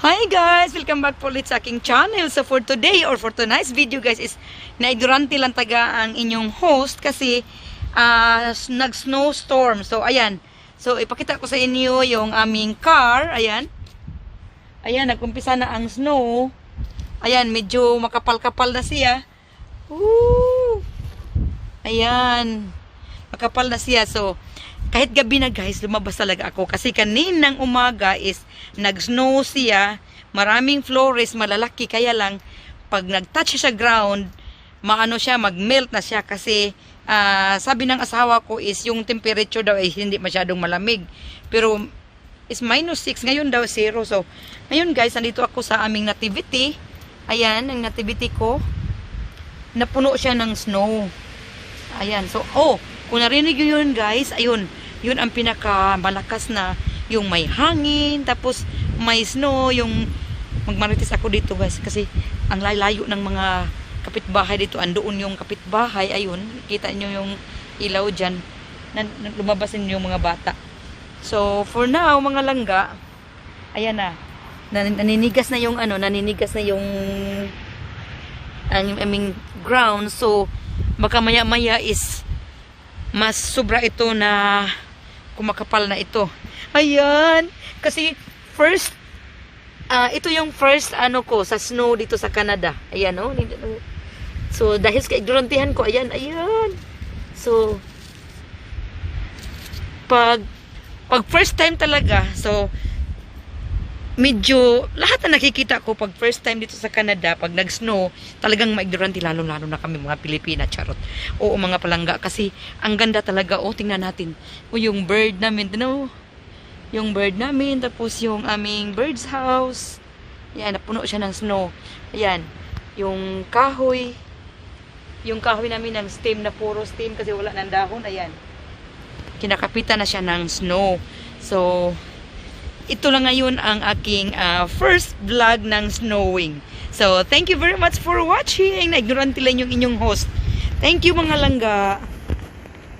Hi guys! Welcome back po ulit sa aking channel. So for today or for tonight's video guys is naigurante lang taga ang inyong host kasi ah, nag-snowstorm. So ayan. So ipakita ko sa inyo yung aming car. Ayan. Ayan, nagkumpisa na ang snow. Ayan, medyo makapal-kapal na siya. Woo! Ayan. Makapal na siya. So, kahit gabi na guys, lumabas talaga ako. Kasi kaninang umaga is nag-snow siya. Maraming flores, malalaki. Kaya lang, pag nag-touch siya ground, maano siya, mag-melt na siya. Kasi ah, sabi ng asawa ko is yung temperature daw ay hindi masyadong malamig. Pero is minus 6. Ngayon daw zero. So, ngayon guys, nandito ako sa aming nativity. Ayan, ang nativity ko. Napuno siya ng snow. Ayan. So, oh, kung narinig yun guys, ayun, yun ang pinaka malakas na yung may hangin, tapos may snow, yung magmarites ako dito guys, kasi ang layo ng mga kapitbahay dito, andoon yung kapitbahay, ayun, kita nyo yung ilaw dyan, na, na- lumabas din yung mga bata. So, for now, mga langga, ayan na, nan- naninigas na yung ano, naninigas na yung ang aming ground. So, baka maya-maya is mas sobra ito na kumakapal na ito. Ayan. Kasi first, ah ito yung first ano ko sa snow dito sa Canada. Ayan, oh. So, dahil sa ignorantihan ko, ayan, ayan. So, pag pag first time talaga, so medyo lahat na nakikita ko pag first time dito sa Canada, pag nag-snow, talagang maignorante lalo-lalo na kami mga Pilipina, charot. Oo, mga palangga kasi ang ganda talaga. Oh, tingnan natin. O yung bird namin, ano? Yung bird namin, tapos yung aming bird's house. Yan, napuno siya ng snow. Ayan, yung kahoy. Yung kahoy namin ng stem na puro stem kasi wala ng dahon. Ayan. Kinakapitan na siya ng snow. So, ito lang ngayon ang aking ah, first vlog ng snowing. So, thank you very much for watching. Na-ignorante lang yung inyong host. Thank you mga langga.